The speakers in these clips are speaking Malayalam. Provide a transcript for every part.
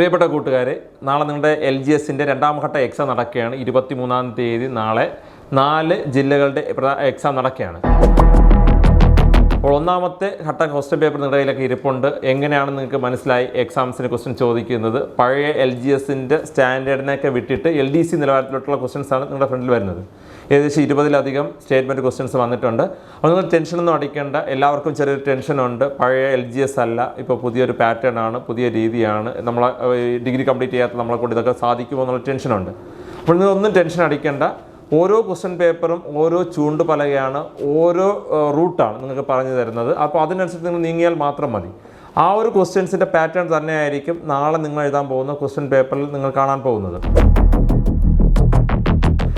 പ്രിയപ്പെട്ട കൂട്ടുകാരെ നാളെ നിങ്ങളുടെ എൽ ജി എസിന്റെ രണ്ടാം ഘട്ട എക്സാം നടക്കുകയാണ്. ഇരുപത്തി മൂന്നാം തീയതി നാളെ നാല് ജില്ലകളുടെ എക്സാം നടക്കുകയാണ്. അപ്പോൾ ഒന്നാമത്തെ ഘട്ട ക്വസ്റ്റ്യൻ പേപ്പർ നിങ്ങളുടെ കയ്യിലൊക്കെ ഇരിപ്പുണ്ട്. എങ്ങനെയാണ് നിങ്ങൾക്ക് മനസ്സിലായി എക്സാംസിന് ക്വസ്റ്റ്യൻ ചോദിക്കുന്നത്? പഴയ എൽ ജി എസിന്റെ സ്റ്റാൻഡേർഡിനെയൊക്കെ വിട്ടിട്ട് എൽ ഡി സി നിലവാരത്തിലോട്ടുള്ള ക്വസ്റ്റ്യൻസ് ആണ് നിങ്ങളുടെ ഫ്രണ്ടിൽ വരുന്നത്. ഏകദേശം ഇരുപതിലധികം സ്റ്റേറ്റ്മെന്റ് ക്വസ്റ്റ്യൻസ് വന്നിട്ടുണ്ട്. അപ്പോൾ നിങ്ങൾ ടെൻഷനൊന്നും അടിക്കേണ്ട. എല്ലാവർക്കും ചെറിയൊരു ടെൻഷനുണ്ട് പഴയ എൽ ജി എസ് അല്ല. ഇപ്പോൾ പുതിയൊരു പാറ്റേൺ ആണ് പുതിയ രീതിയാണ്. നമ്മളെ ഡിഗ്രി കംപ്ലീറ്റ് ചെയ്യാത്ത നമ്മളെ കൊണ്ട് ഇതൊക്കെ സാധിക്കുമോ എന്നുള്ള ടെൻഷനുണ്ട് അപ്പോൾ നിങ്ങൾ ഒന്നും ടെൻഷൻ അടിക്കേണ്ട. ഓരോ ക്വസ്റ്റ്യൻ പേപ്പറും ഓരോ ചൂണ്ട് പലകയാണ് ഓരോ റൂട്ടാണ് നിങ്ങൾക്ക് പറഞ്ഞു തരുന്നത്. അപ്പോൾ അതിനനുസരിച്ച് നിങ്ങൾ നീങ്ങിയാൽ മാത്രം മതി. ആ ഒരു ക്വസ്റ്റ്യൻസിന്റെ പാറ്റേൺ തന്നെയായിരിക്കും നാളെ നിങ്ങൾ എഴുതാൻ പോകുന്ന ക്വസ്റ്റ്യൻ പേപ്പറിൽ നിങ്ങൾ കാണാൻ പോകുന്നത്.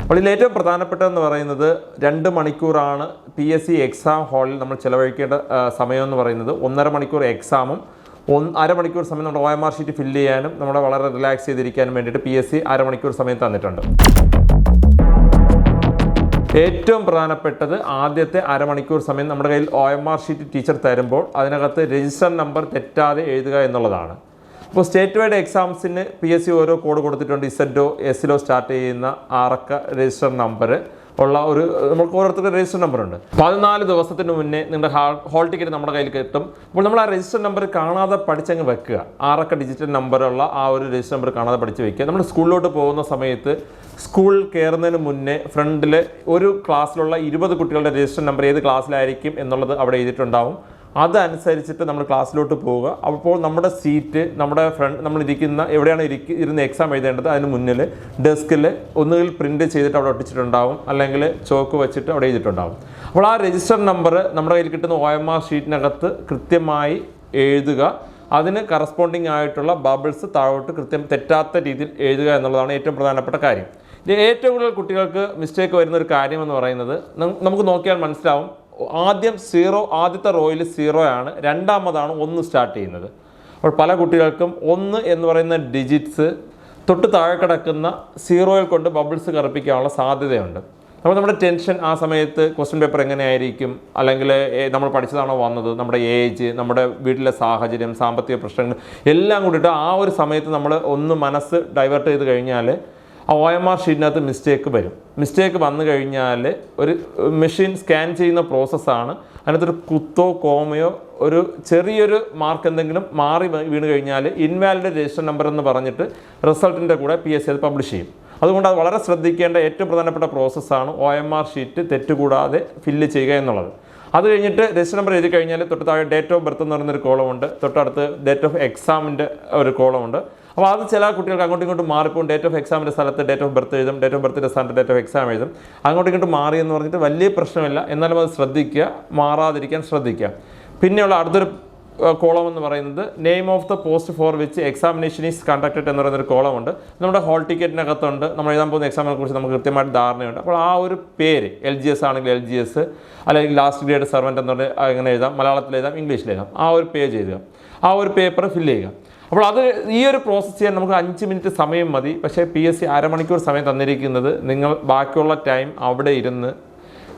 അപ്പോൾ ഇതിൽ ഏറ്റവും പ്രധാനപ്പെട്ടതെന്ന് പറയുന്നത് രണ്ട് മണിക്കൂറാണ് പി എസ് സി എക്സാം ഹാളിൽ നമ്മൾ ചിലവഴിക്കേണ്ട സമയം എന്ന് പറയുന്നത്. ഒന്നര മണിക്കൂർ എക്സാമും ഒന്ന് അരമണിക്കൂർ സമയം നമ്മുടെ O M R sheet fill ചെയ്യാനും നമ്മുടെ വളരെ റിലാക്സ് ചെയ്തിരിക്കാനും വേണ്ടിയിട്ട് പി എസ് സി അരമണിക്കൂർ സമയം തന്നിട്ടുണ്ട്. ഏറ്റവും പ്രധാനപ്പെട്ടത് ആദ്യത്തെ അരമണിക്കൂർ സമയം നമ്മുടെ കയ്യിൽ O M R sheet teacher തരുമ്പോൾ അതിനകത്ത് രജിസ്റ്റർ നമ്പർ തെറ്റാതെ എഴുതുക എന്നുള്ളതാണ്. ഇപ്പോൾ സ്റ്റേറ്റ് വൈഡ് എക്സാംസിന് പി എസ് സി ഓരോ കോഡ് കൊടുത്തിട്ടുണ്ട് ഇസഡോ എസിലോ സ്റ്റാർട്ട് ചെയ്യുന്ന ആറക്ക രജിസ്റ്റർ നമ്പർ ഉള്ള ഒരു നമുക്ക് ഓരോരുത്തരുടെ രജിസ്റ്റർ നമ്പർ ഉണ്ട് പതിനാല് ദിവസത്തിന് മുന്നേ നിങ്ങളുടെ ഹോൾ ടിക്കറ്റ് നമ്മുടെ കയ്യിൽ കിട്ടും അപ്പോൾ നമ്മൾ ആ രജിസ്റ്റർ നമ്പർ കാണാതെ പഠിച്ചങ്ങ് വെക്കുക. ആറക്ക ഡിജിറ്റൽ നമ്പറുള്ള ആ ഒരു രജിസ്റ്റർ നമ്പർ കാണാതെ പഠിച്ച് വെക്കുക. നമ്മൾ സ്കൂളിലോട്ട് പോകുന്ന സമയത്ത് സ്കൂൾ കയറുന്നതിന് മുന്നേ ഫ്രണ്ടിൽ ഒരു ക്ലാസ്സിലുള്ള ഇരുപത് കുട്ടികളുടെ രജിസ്റ്റർ നമ്പർ ഏത് ക്ലാസ്സിലായിരിക്കും എന്നുള്ളത് അവിടെ എഴുതിയിട്ടുണ്ടാവും. അതനുസരിച്ചിട്ട് നമ്മൾ ക്ലാസ്സിലോട്ട് പോവുക. അപ്പോൾ നമ്മുടെ സീറ്റ് നമ്മുടെ ഫ്രണ്ട് നമ്മൾ ഇരിക്കുന്ന എവിടെയാണ് ഇരിക്ക ഇരുന്ന് എക്സാം എഴുതേണ്ടത് അതിന് മുന്നിൽ ഡെസ്കിൽ ഒന്നുകിൽ പ്രിന്റ് ചെയ്തിട്ട് അവിടെ ഒട്ടിച്ചിട്ടുണ്ടാവും അല്ലെങ്കിൽ ചോക്ക് വെച്ചിട്ട് അവിടെ എഴുതിയിട്ടുണ്ടാവും. അപ്പോൾ ആ രജിസ്റ്റർ നമ്പർ നമ്മുടെ കയ്യിൽ കിട്ടുന്ന ഒ എം ആർ ഷീറ്റിനകത്ത് കൃത്യമായി എഴുതുക. അതിന് കറസ്പോണ്ടിങ് ആയിട്ടുള്ള ബബിൾസ് താഴോട്ട് കൃത്യം തെറ്റാത്ത രീതിയിൽ എഴുതുക എന്നുള്ളതാണ് ഏറ്റവും പ്രധാനപ്പെട്ട കാര്യം. ഏറ്റവും കൂടുതൽ കുട്ടികൾക്ക് മിസ്റ്റേക്ക് വരുന്ന ഒരു കാര്യം എന്ന് പറയുന്നത് നമുക്ക് നോക്കിയാൽ മനസ്സിലാവും. ആദ്യം സീറോ ആദ്യത്തെ റോയിൽ സീറോ ആണ് രണ്ടാമതാണ് ഒന്ന് സ്റ്റാർട്ട് ചെയ്യുന്നത്. അപ്പോൾ പല കുട്ടികൾക്കും ഒന്ന് എന്ന് പറയുന്ന ഡിജിറ്റ്സ് തൊട്ട് താഴെ കിടക്കുന്ന സീറോയിൽ കൊണ്ട് ബബിൾസ് കറുപ്പിക്കാനുള്ള സാധ്യതയുണ്ട്. അപ്പോൾ നമ്മുടെ ടെൻഷൻ ആ സമയത്ത് ക്വസ്റ്റ്യൻ പേപ്പർ എങ്ങനെയായിരിക്കും? അല്ലെങ്കിൽ നമ്മൾ പഠിച്ചതാണോ വന്നത്? നമ്മുടെ ഏജ് നമ്മുടെ വീട്ടിലെ സാഹചര്യം സാമ്പത്തിക പ്രശ്നങ്ങൾ എല്ലാം കൂടിയിട്ട് ആ ഒരു സമയത്ത് നമ്മൾ ഒന്ന് മനസ്സ് ഡൈവേർട്ട് ചെയ്ത് കഴിഞ്ഞാൽ ആ ഒ എം ആർ ഷീറ്റിനകത്ത് മിസ്റ്റേക്ക് വരും. മിസ്റ്റേക്ക് വന്നു കഴിഞ്ഞാൽ ഒരു മെഷീൻ സ്കാൻ ചെയ്യുന്ന പ്രോസസ്സാണ് അതിനകത്തൊരു കുത്തോ കോമയോ ഒരു ചെറിയൊരു മാർക്ക് എന്തെങ്കിലും മാറി വീണ് കഴിഞ്ഞാൽ ഇൻവാലിഡ് രജിസ്റ്റർ നമ്പർ എന്ന് പറഞ്ഞിട്ട് റിസൾട്ടിന്റെ കൂടെ പി എസ് സി അത് പബ്ലിഷ് ചെയ്യും. അതുകൊണ്ട് അത് വളരെ ശ്രദ്ധിക്കേണ്ട ഏറ്റവും പ്രധാനപ്പെട്ട പ്രോസസ്സാണ് ഒ എം ആർ ഷീറ്റ് തെറ്റുകൂടാതെ ഫില്ല് ചെയ്യുക എന്നുള്ളത്. അത് കഴിഞ്ഞിട്ട് രജിസ്റ്റർ നമ്പർ എഴുതി കഴിഞ്ഞാൽ തൊട്ട് താഴെ ഡേറ്റ് ഓഫ് ബർത്ത് എന്ന് പറയുന്നൊരു കോളമുണ്ട് തൊട്ടടുത്ത് ഡേറ്റ് ഓഫ് എക്സാമിന്റെ ഒരു കോളമുണ്ട് അപ്പോൾ അത് ചില കുട്ടികൾക്ക് അങ്ങോട്ടും ഇങ്ങോട്ടും മാറിപ്പോൾ ഡേറ്റ് ഓഫ് എക്സാമിന്റെ സ്ഥലത്ത് ഡേറ്റ് ഓഫ് ബർത്ത് എഴുതും ഡേറ്റ് ഓഫ് ബർത്തിന്റെ സ്ഥാനത്ത് ഡേറ്റ് ഓഫ് എക്സാം എഴുതും. അങ്ങോട്ടും ഇങ്ങോട്ടും മാറി എന്ന് പറഞ്ഞിട്ട് വലിയ പ്രശ്നമില്ല. എന്നാലും അത് ശ്രദ്ധിക്കുക മാറാതിരിക്കാൻ ശ്രദ്ധിക്കുക. പിന്നെയുള്ള അടുത്തൊരു കോളം എന്ന് പറയുന്നത് name of the post for which examination is conducted എന്ന് പറയുന്നൊരു കോളമുണ്ട് നമ്മുടെ ഹോൾ ടിക്കറ്റിനകത്തുണ്ട് നമ്മൾ എഴുതാൻ പോകുന്ന എക്സാമിനെ കുറിച്ച് നമുക്ക് കൃത്യമായിട്ട് ധാരണയുണ്ട്. അപ്പോൾ ആ ഒരു പേര് എൽ ജി എസ് ആണെങ്കിൽ എൽ ജി എസ് അല്ലെങ്കിൽ ലാസ്റ്റ് ഗ്രേഡ് സെർവന്റ് എന്ന് പറഞ്ഞ് അങ്ങനെ എഴുതാം. മലയാളത്തിൽ എഴുതാം ഇംഗ്ലീഷിൽ എഴുതാം. ആ ഒരു പേജ് എഴുതുക. ആ ഒരു പേപ്പർ ഫില്ല് ചെയ്യുക. അപ്പോൾ അത് ഈ ഒരു പ്രോസസ്സ് ചെയ്യാൻ നമുക്ക് അഞ്ച് മിനിറ്റ് സമയം മതി. പക്ഷേ പി എസ് സി അരമണിക്കൂർ സമയം തന്നിരിക്കുന്നത് നിങ്ങൾ ബാക്കിയുള്ള ടൈം അവിടെ ഇരുന്ന്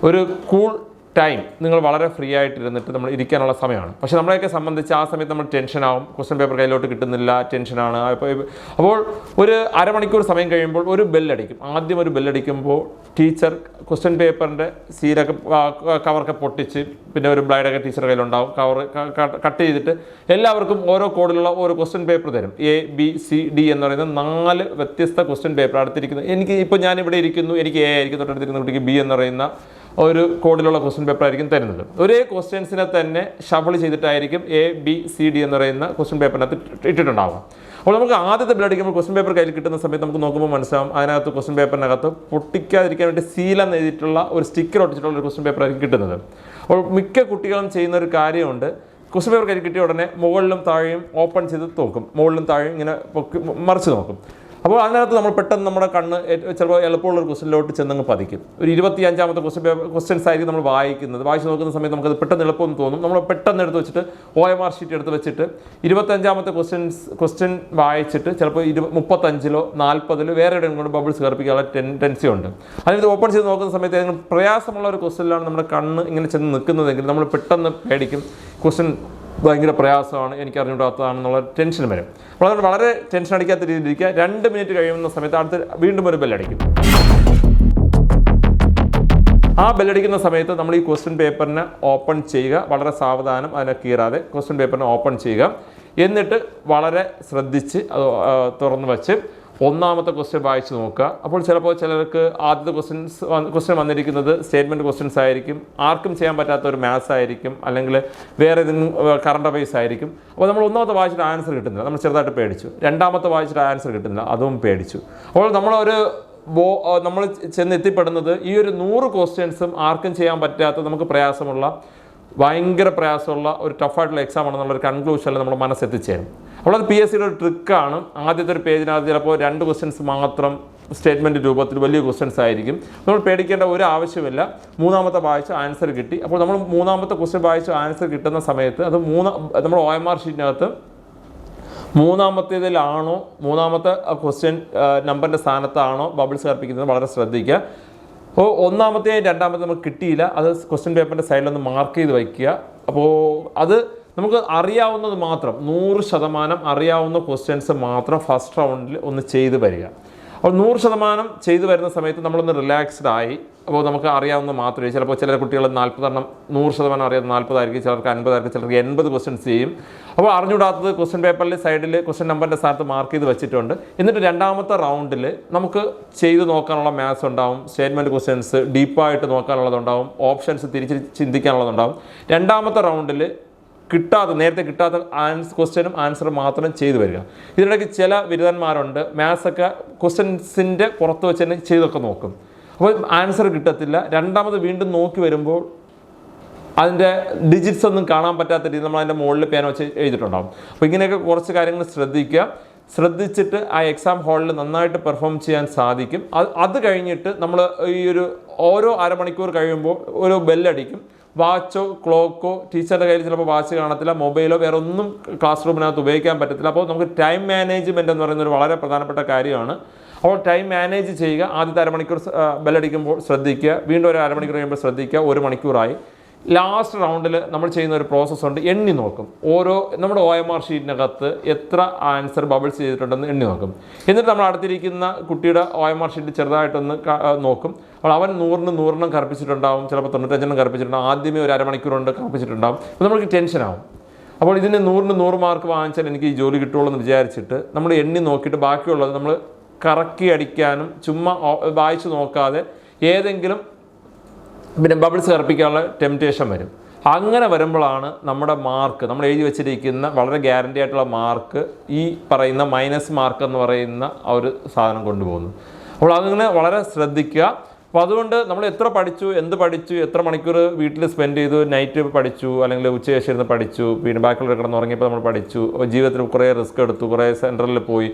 ഒരു കൂൾ ടൈം നിങ്ങൾ വളരെ ഫ്രീ ആയിട്ടിരുന്നിട്ട് നമ്മൾ ഇരിക്കാനുള്ള സമയമാണ്. പക്ഷേ നമ്മളെയൊക്കെ സംബന്ധിച്ച് ആ സമയത്ത് നമ്മൾ ടെൻഷനാവും ക്വസ്റ്റ്യൻ പേപ്പർ കയ്യിലോട്ട് കിട്ടുന്നില്ല ടെൻഷനാണ് അപ്പോൾ ഒരു അരമണിക്കൂർ സമയം കഴിയുമ്പോൾ ഒരു ബെല്ലടിക്കും ആദ്യം ഒരു ബെല്ലടിക്കുമ്പോൾ ടീച്ചർ ക്വസ്റ്റ്യൻ പേപ്പറിന്റെ സീലൊക്കെ കവറൊക്കെ പൊട്ടിച്ച് പിന്നെ ഒരു ബ്ലൈഡൊക്കെ ടീച്ചർ കയ്യിലുണ്ടാവും. കവർ കട്ട് ചെയ്തിട്ട് എല്ലാവർക്കും ഓരോ കോഡിലുള്ള ഓരോ ക്വസ്റ്റ്യൻ പേപ്പർ തരും. എ ബി സി ഡി എന്ന് പറയുന്ന നാല് വ്യത്യസ്ത ക്വസ്റ്റ്യൻ പേപ്പർ അടുത്തിരിക്കുന്നു എനിക്ക് ഇപ്പോൾ ഞാൻ ഇവിടെ ഇരിക്കുന്നു. എനിക്ക് എ ആയിരിക്കും. തൊട്ടടുത്തിരിക്കുന്ന കുട്ടിക്ക് ബി എന്ന് പറയുന്ന ഒരു കോഡിലുള്ള ക്വസ്റ്റ്യൻ പേപ്പർ ആയിരിക്കും തരുന്നത്. ഒരേ ക്വസ്റ്റ്യൻസിനെ തന്നെ ഷഫിൾ ചെയ്തിട്ടായിരിക്കും എ ബി സി ഡി എന്ന് പറയുന്ന ക്വസ്റ്റ്യൻ പേപ്പറിനകത്ത് ഇട്ട് ഇട്ടിട്ടുണ്ടാവുക. അപ്പോൾ നമുക്ക് ആദ്യത്തെ ബിൽ അടിക്കുമ്പോൾ ക്വസ്റ്റ്യൻ പേപ്പർ കയ്യിൽ കിട്ടുന്ന സമയത്ത് നമുക്ക് നോക്കുമ്പോൾ മനസ്സിലാവും. അതിനകത്ത് ക്വസ്റ്റ്യൻ പേപ്പറിനകത്ത് പൊട്ടിക്കാതിരിക്കാൻ വേണ്ടി സീൽ എന്ന് എഴുതിയിട്ടുള്ള ഒരു സ്റ്റിക്കർ ഒട്ടിച്ചിട്ടുള്ള ഒരു ക്വസ്റ്റ്യൻ പേപ്പർ ആയിരിക്കും കിട്ടുന്നത്. അപ്പോൾ മിക്ക കുട്ടികളും ചെയ്യുന്ന ഒരു കാര്യമുണ്ട്. ക്വസ്റ്റ്യൻ പേപ്പർ കയ്യിൽ കിട്ടിയ ഉടനെ മുകളിലും താഴെയും ഓപ്പൺ ചെയ്ത് നോക്കും മുകളിലും താഴെയും ഇങ്ങനെ മറിച്ച് നോക്കും. അപ്പോൾ അതിനകത്ത് നമ്മൾ പെട്ടെന്ന് നമ്മുടെ കണ്ണ് ചിലപ്പോൾ എളുപ്പമുള്ള ഒരു ക്വസ്റ്റിനിലോട്ട് ചെന്നങ്ങ് പതിക്കും. ഒരു ഇരുപത്തി അഞ്ചാമത്തെ ക്വസ്റ്റ്യൻ പേപ്പർ ക്വസ്റ്റ്യൻസ് ആയിരിക്കും നമ്മൾ വായിക്കുന്നത്. വായിച്ച് നോക്കുന്ന സമയത്ത് നമുക്കത് പെട്ടെന്ന് എളുപ്പമെന്ന് തോന്നും. നമ്മൾ പെട്ടെന്ന് എടുത്ത് വെച്ചിട്ട് ഒ എം ആർ ഷീറ്റ് എടുത്ത് വെച്ചിട്ട് ഇരുപത്തഞ്ചാമത്തെ ക്വസ്റ്റ്യൻസ് ക്വസ്റ്റ്യൻ വായിച്ചിട്ട് ചിലപ്പോൾ ഇരു മുപ്പത്തഞ്ചിലോ നാൽപ്പതിലോ വേറെ എവിടെയും കൊണ്ട് ബബിൾസ് കയറിപ്പിക്കാനുള്ള ടെൻഡൻസി ഉണ്ട്. അതിനകത്ത് ഓപ്പൺ ചെയ്ത് നോക്കുന്ന സമയത്ത് ഏതെങ്കിലും പ്രയാസമുള്ള ഒരു ക്വസ്റ്റ്യനിലാണ് നമ്മുടെ കണ്ണ് ഇങ്ങനെ ചെന്ന് നിൽക്കുന്നതെങ്കിൽ നമ്മൾ പെട്ടെന്ന് പേടിക്കും. ക്വസ്റ്റ്യൻ ഭയങ്കര പ്രയാസമാണ് എനിക്ക് അറിഞ്ഞുകൂടാത്തതാണെന്നുള്ള ടെൻഷൻ വരും. അതുകൊണ്ട് വളരെ ടെൻഷൻ അടിക്കാത്ത രീതിയിൽ ഇരിക്കുക രണ്ട് മിനിറ്റ് കഴിയുന്ന സമയത്ത് അടുത്ത് വീണ്ടും ഒരു ബെല്ലടിക്കും. ആ ബെല്ലടിക്കുന്ന സമയത്ത് നമ്മൾ ഈ ക്വസ്റ്റ്യൻ പേപ്പറിനെ ഓപ്പൺ ചെയ്യുക. വളരെ സാവധാനം അതിനെ കീറാതെ ക്വസ്റ്റ്യൻ പേപ്പറിനെ ഓപ്പൺ ചെയ്യുക. എന്നിട്ട് വളരെ ശ്രദ്ധിച്ച് അത് തുറന്ന് വെച്ച് ഒന്നാമത്തെ ക്വസ്റ്റ്യൻ വായിച്ച് നോക്കുക. അപ്പോൾ ചിലപ്പോൾ ചിലർക്ക് ആദ്യത്തെ ക്വസ്റ്റ്യൻസ് ക്വസ്റ്റ്യൻ വന്നിരിക്കുന്നത് സ്റ്റേറ്റ്മെന്റ് ക്വസ്റ്റ്യൻസ് ആയിരിക്കും. ആർക്കും ചെയ്യാൻ പറ്റാത്ത ഒരു മാത്സ് ആയിരിക്കും. അല്ലെങ്കിൽ വേറെ ഏതെങ്കിലും കറണ്ട് അഫയേഴ്സ് ആയിരിക്കും. അപ്പോൾ നമ്മൾ ഒന്നാമത്തെ വായിച്ചിട്ട് ആൻസർ കിട്ടുന്നില്ല. നമ്മൾ ചെറുതായിട്ട് പേടിച്ചു. രണ്ടാമത്തെ വായിച്ചിട്ട് ആൻസർ കിട്ടുന്നില്ല. അതും പേടിച്ചു. അപ്പോൾ നമ്മളൊരു ബോ നമ്മൾ ചെന്ന് എത്തിപ്പെടുന്നത് ഈ ഒരു നൂറ് ക്വസ്റ്റ്യൻസും ആർക്കും ചെയ്യാൻ പറ്റാത്ത നമുക്ക് പ്രയാസമുള്ള ഭയങ്കര പ്രയാസമുള്ള ഒരു ടഫായിട്ടുള്ള എക്സാം ആണെന്നുള്ള ഒരു കൺക്ലൂഷനിൽ നമ്മൾ മനസ്സെത്തിച്ചേരും അപ്പോൾ അത് പി എസ് സിയുടെ ഒരു ട്രിക്കാണ് ആദ്യത്തെ ഒരു പേജിനകത്ത് ചിലപ്പോൾ രണ്ട് ക്വസ്റ്റ്യൻസ് മാത്രം സ്റ്റേറ്റ്മെന്റ് രൂപത്തിൽ വലിയ ക്വസ്റ്റ്യൻസ് ആയിരിക്കും. നമ്മൾ പേടിക്കേണ്ട ഒരു ആവശ്യമില്ല. മൂന്നാമത്തെ വായിച്ച ആൻസർ കിട്ടി. അപ്പോൾ നമ്മൾ മൂന്നാമത്തെ ക്വസ്റ്റ്യൻ വായിച്ച ആൻസർ കിട്ടുന്ന സമയത്ത് അത് മൂന്ന് നമ്മൾ ഒ എം ആർ ഷീറ്റിനകത്ത് മൂന്നാമത്തേതിലാണോ മൂന്നാമത്തെ ക്വസ്റ്റ്യൻ നമ്പറിന്റെ സ്ഥാനത്താണോ ബബിൾസ് കർപ്പിക്കുന്നത് വളരെ ശ്രദ്ധിക്കുക. അപ്പോൾ ഒന്നാമത്തെയും രണ്ടാമത്തെ നമുക്ക് കിട്ടിയില്ല. അത് ക്വസ്റ്റ്യൻ പേപ്പറിന്റെ സൈഡിലൊന്ന് മാർക്ക് ചെയ്ത് വയ്ക്കുക. അപ്പോൾ അത് നമുക്ക് അറിയാവുന്നത് മാത്രം നൂറ് ശതമാനം അറിയാവുന്ന ക്വസ്റ്റ്യൻസ് മാത്രം ഫസ്റ്റ് റൗണ്ടിൽ ഒന്ന് ചെയ്ത് വരിക. അപ്പോൾ നൂറ് ശതമാനം ചെയ്തു വരുന്ന സമയത്ത് നമ്മളൊന്ന് റിലാക്സ്ഡ് ആയി. അപ്പോൾ നമുക്ക് അറിയാവുന്ന മാത്രമേ ചിലപ്പോൾ ചില കുട്ടികൾ നാൽപ്പതെണ്ണം നൂറ് ശതമാനം അറിയാവുന്ന നാൽപ്പതായിരിക്കും ചിലർക്ക് അൻപതായിരിക്കും ചിലർക്ക് എൺപത് ക്വസ്റ്റ്യൻസ് ചെയ്യും. അപ്പോൾ അറിഞ്ഞുകൂടാത്തത് ക്വസ്റ്റ്യൻ പേപ്പറിൽ സൈഡിൽ ക്വസ്റ്റ്യൻ നമ്പറിന്റെ സ്ഥാനത്ത് മാർക്ക് ചെയ്ത് വെച്ചിട്ടുണ്ട്. എന്നിട്ട് രണ്ടാമത്തെ റൗണ്ടിൽ നമുക്ക് ചെയ്ത് നോക്കാനുള്ള മാത്സ് ഉണ്ടാവും സ്റ്റേറ്റ്മെന്റ് ക്വസ്റ്റ്യൻസ് ഡീപ്പായിട്ട് നോക്കാനുള്ളതുണ്ടാവും ഓപ്ഷൻസ് തിരിച്ച് ചിന്തിക്കാനുള്ളതുണ്ടാവും. രണ്ടാമത്തെ റൗണ്ടിൽ കിട്ടാത്ത നേരത്തെ കിട്ടാത്ത ആൻസ് ക്വസ്റ്റ്യനും ആൻസറും മാത്രം ചെയ്തു വരിക. ഇതിനിടയ്ക്ക് ചില ബിരുദന്മാരുണ്ട് മാത്സൊക്കെ ക്വസ്റ്റ്യൻസിന്റെ പുറത്ത് വെച്ച് തന്നെ ചെയ്തൊക്കെ നോക്കും. അപ്പോൾ ആൻസർ കിട്ടത്തില്ല. രണ്ടാമത് വീണ്ടും നോക്കി വരുമ്പോൾ അതിന്റെ ഡിജിറ്റ്സ് ഒന്നും കാണാൻ പറ്റാത്ത രീതിയിൽ നമ്മൾ അതിന്റെ മുകളിൽ പേന വെച്ച് എഴുതിയിട്ടുണ്ടാകും അപ്പോൾ ഇങ്ങനെയൊക്കെ കുറച്ച് കാര്യങ്ങൾ ശ്രദ്ധിക്കുക. ശ്രദ്ധിച്ചിട്ട് ആ എക്സാം ഹാളിൽ നന്നായിട്ട് പെർഫോം ചെയ്യാൻ സാധിക്കും. അത് അത് കഴിഞ്ഞിട്ട് നമ്മൾ ഈ ഒരു ഓരോ അരമണിക്കൂർ കഴിയുമ്പോൾ ഒരു ബെല്ലടിക്കും വാച്ചോ ക്ലോക്കോ ടീച്ചറുടെ കയ്യിൽ ചിലപ്പോൾ വാച്ച് കാണത്തില്ല മൊബൈലോ വേറെ ഒന്നും ക്ലാസ് റൂമിനകത്ത് ഉപയോഗിക്കാൻ പറ്റത്തില്ല. അപ്പോൾ നമുക്ക് ടൈം മാനേജ്മെന്റ് എന്ന് പറയുന്ന ഒരു വളരെ പ്രധാനപ്പെട്ട കാര്യമാണ്. അപ്പോൾ ടൈം മാനേജ് ചെയ്യുക. ആദ്യത്തെ അരമണിക്കൂർ ബെല്ലടിക്കുമ്പോൾ ശ്രദ്ധിക്കുക. വീണ്ടും ഒരു അരമണിക്കൂർ കഴിയുമ്പോൾ ശ്രദ്ധിക്കുക. ഒരു മണിക്കൂറായി. ലാസ്റ്റ് റൗണ്ടിൽ നമ്മൾ ചെയ്യുന്ന ഒരു പ്രോസസ്സുണ്ട് എണ്ണി നോക്കും. ഓരോ നമ്മുടെ ഒ എം ആർ ഷീറ്റിനകത്ത് എത്ര ആൻസർ ബബിൾസ് ചെയ്തിട്ടുണ്ടെന്ന് എണ്ണി നോക്കും. എന്നിട്ട് നമ്മൾ അടുത്തിരിക്കുന്ന കുട്ടിയുടെ ഒ എം ആർ ഷീറ്റ് ചെറുതായിട്ടൊന്ന് നോക്കും. അപ്പോൾ അവൻ നൂറിന് നൂറിനും കറുപ്പിച്ചിട്ടുണ്ടാവും ചിലപ്പോൾ തൊണ്ണൂറ്റഞ്ചെണ്ണം കറുപ്പിച്ചിട്ടുണ്ടാവും. ആദ്യമേ ഒരു അരമണിക്കൂർ കൊണ്ട് കറുപ്പിച്ചിട്ടുണ്ടാവും. അപ്പോൾ നമുക്ക് ടെൻഷനാവും അപ്പോൾ ഇതിന് നൂറിന് നൂറ് മാർക്ക് വാങ്ങിച്ചാൽ എനിക്ക് ഈ ജോലി കിട്ടുള്ളൂ എന്ന് വിചാരിച്ചിട്ട് നമ്മൾ എണ്ണി നോക്കിയിട്ട് ബാക്കിയുള്ളത് നമ്മൾ കറക്കി അടിക്കാനും ചുമ്മാ വായിച്ചു നോക്കാതെ ഏതെങ്കിലും പിന്നെ ബബിൾസ് കറുപ്പിക്കാനുള്ള ടെംപ്റ്റേഷൻ വരും. അങ്ങനെ വരുമ്പോഴാണ് നമ്മുടെ മാർക്ക് നമ്മൾ എഴുതി വെച്ചിരിക്കുന്ന വളരെ ഗ്യാരണ്ടി ആയിട്ടുള്ള മാർക്ക് ഈ പറയുന്ന മൈനസ് മാർക്ക് എന്ന് പറയുന്ന ഒരു സാധനം കൊണ്ടുപോകുന്നു അപ്പോൾ അങ്ങനെ വളരെ ശ്രദ്ധിക്കുക. അപ്പോൾ അതുകൊണ്ട് നമ്മൾ എത്ര പഠിച്ചു എന്ത് പഠിച്ചു എത്ര മണിക്കൂർ വീട്ടിൽ സ്പെൻഡ് ചെയ്തു നൈറ്റ് പഠിച്ചു അല്ലെങ്കിൽ ഉച്ചശേഷം ഇരുന്ന് പഠിച്ചു പിന്നെ ബാക്കിയുള്ള കിടന്ന് ഉറങ്ങിയപ്പോൾ നമ്മൾ പഠിച്ചു ജീവിതത്തിൽ കുറേ റിസ്ക് എടുത്തു കുറേ സെന്ററിൽ പോയി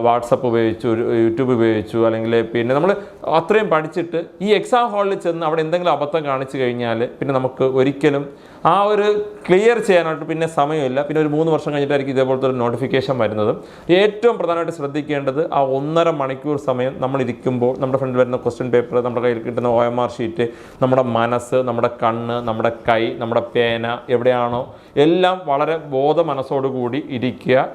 വാട്സപ്പ് ഉപയോഗിച്ചു യൂട്യൂബ് ഉപയോഗിച്ചു അല്ലെങ്കിൽ പിന്നെ നമ്മൾ അത്രയും പഠിച്ചിട്ട് ഈ എക്സാം ഹാളിൽ ചെന്ന് അവിടെ എന്തെങ്കിലും അബദ്ധം കാണിച്ചു കഴിഞ്ഞാൽ പിന്നെ നമുക്ക് ഒരിക്കലും ആ ഒരു ക്ലിയർ ചെയ്യാനായിട്ട് പിന്നെ സമയമില്ല. പിന്നെ ഒരു മൂന്ന് വർഷം കഴിഞ്ഞിട്ടായിരിക്കും ഇതേപോലത്തെ ഒരു നോട്ടിഫിക്കേഷൻ വരുന്നത്. ഏറ്റവും പ്രധാനമായിട്ട് ശ്രദ്ധിക്കേണ്ടത് ആ ഒന്നര മണിക്കൂർ സമയം നമ്മളിരിക്കുമ്പോൾ നമ്മുടെ ഫ്രണ്ടിൽ വരുന്ന ക്വസ്റ്റ്യൻ പേപ്പർ നമ്മുടെ കയ്യിൽ കിട്ടുന്ന ഒ എം ആർ ഷീറ്റ് നമ്മുടെ മനസ്സ് നമ്മുടെ കണ്ണ് നമ്മുടെ കൈ നമ്മുടെ പേന എവിടെയാണോ എല്ലാം വളരെ ബോധ മനസ്സോടുകൂടി ഇരിക്കുക.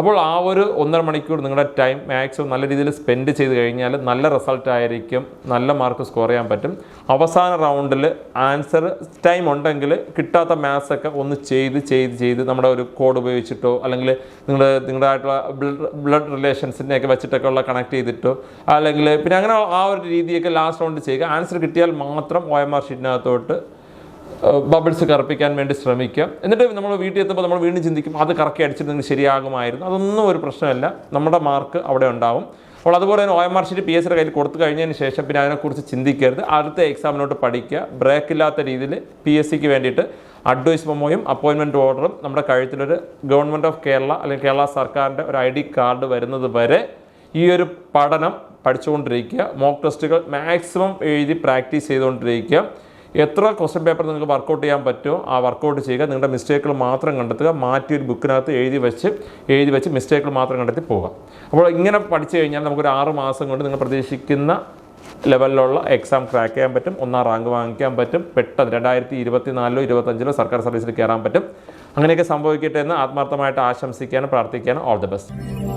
അപ്പോൾ ആ ഒരു ഒന്നര മണിക്കൂർ നിങ്ങളുടെ ടൈം മാക്സിമം നല്ല രീതിയിൽ സ്പെൻഡ് ചെയ്ത് കഴിഞ്ഞാൽ നല്ല റിസൾട്ട് ആയിരിക്കും നല്ല മാർക്ക് സ്കോർ ചെയ്യാൻ പറ്റും. അവസാന റൗണ്ടിൽ ആൻസർ ടൈം ഉണ്ടെങ്കിൽ കിട്ടാത്ത മാത്സൊക്കെ ഒന്ന് ചെയ്ത് ചെയ്ത് ചെയ്ത് നമ്മുടെ ഒരു കോഡ് ഉപയോഗിച്ചിട്ടോ അല്ലെങ്കിൽ നിങ്ങളുടെ നിങ്ങളുടെ ആയിട്ടുള്ള ബ്ലഡ് റിലേഷൻസിനെ ഒക്കെ വെച്ചിട്ടൊക്കെ ഉള്ള കണക്ട് ചെയ്തിട്ടോ അല്ലെങ്കിൽ പിന്നെ അങ്ങനെ ആ ഒരു രീതിയൊക്കെ ലാസ്റ്റ് റൗണ്ട് ചെയ്യുക. ആൻസർ കിട്ടിയാൽ മാത്രം ഒ എം ആർ ഷീറ്റിനകത്തോട്ട് ബബിൾസ് കറപ്പിക്കാൻ വേണ്ടി ശ്രമിക്കുക എന്നിട്ട് നമ്മൾ വീട്ടിൽ എത്തുമ്പോൾ നമ്മൾ വീണ്ടും ചിന്തിക്കും അത് കറക്കി അടിച്ചിരുന്നെങ്കിൽ ശരിയാകുമായിരുന്നു. അതൊന്നും ഒരു പ്രശ്നമല്ല. നമ്മുടെ മാർക്ക് അവിടെ ഉണ്ടാവും. അപ്പോൾ അതുപോലെ തന്നെ O M R sheet P S കയ്യിൽ കൊടുത്തു കഴിഞ്ഞതിന് ശേഷം പിന്നെ അതിനെക്കുറിച്ച് ചിന്തിക്കരുത്. അടുത്ത എക്സാമിനോട്ട് പഠിക്കുക. ബ്രേക്ക് ഇല്ലാത്ത രീതിയിൽ പി എസ് സിക്ക് വേണ്ടിയിട്ട് അഡ്വൈസ് മെമ്മോയും അപ്പോയിൻമെന്റ് ഓർഡറും നമ്മുടെ കഴുത്തിലൊരു ഗവൺമെന്റ് ഓഫ് കേരള അല്ലെങ്കിൽ കേരള സർക്കാരിന്റെ ഒരു ഐ ഡി കാർഡ് വരുന്നത് വരെ ഈ ഒരു പഠനം പഠിച്ചുകൊണ്ടിരിക്കുക. മോക്ക് ടെസ്റ്റുകൾ മാക്സിമം എഴുതി പ്രാക്ടീസ് ചെയ്തുകൊണ്ടിരിക്കുക. എത്ര ക്വസ്റ്റ്യൻ പേപ്പർ നിങ്ങൾക്ക് വർക്കൗട്ട് ചെയ്യാൻ പറ്റുമോ ആ വർക്കൗട്ട് ചെയ്യുക. നിങ്ങളുടെ മിസ്റ്റേക്കുകൾ മാത്രം കണ്ടെത്തുക. മാറ്റി ഒരു ബുക്കിനകത്ത് എഴുതി വെച്ച് എഴുതി വെച്ച് മിസ്റ്റേക്കുകൾ മാത്രം കണ്ടെത്തി പോവുക. അപ്പോൾ ഇങ്ങനെ പഠിച്ചു കഴിഞ്ഞാൽ നമുക്കൊരു ആറ് മാസം കൊണ്ട് നിങ്ങൾ പ്രതീക്ഷിക്കുന്ന ലെവലിലുള്ള എക്സാം ക്രാക്ക് ചെയ്യാൻ പറ്റും. ഒന്നാം റാങ്ക് വാങ്ങിക്കാൻ പറ്റും. പെട്ടെന്ന് രണ്ടായിരത്തി ഇരുപത്തി നാലിലോ ഇരുപത്തഞ്ചിലോ സർക്കാർ സർവീസിൽ കയറാൻ പറ്റും. അങ്ങനെയൊക്കെ സംഭവിക്കട്ടെ എന്ന് ആത്മാർത്ഥമായിട്ട് ആശംസിക്കാനും പ്രാർത്ഥിക്കാനും ഓൾ ദി ബെസ്റ്റ്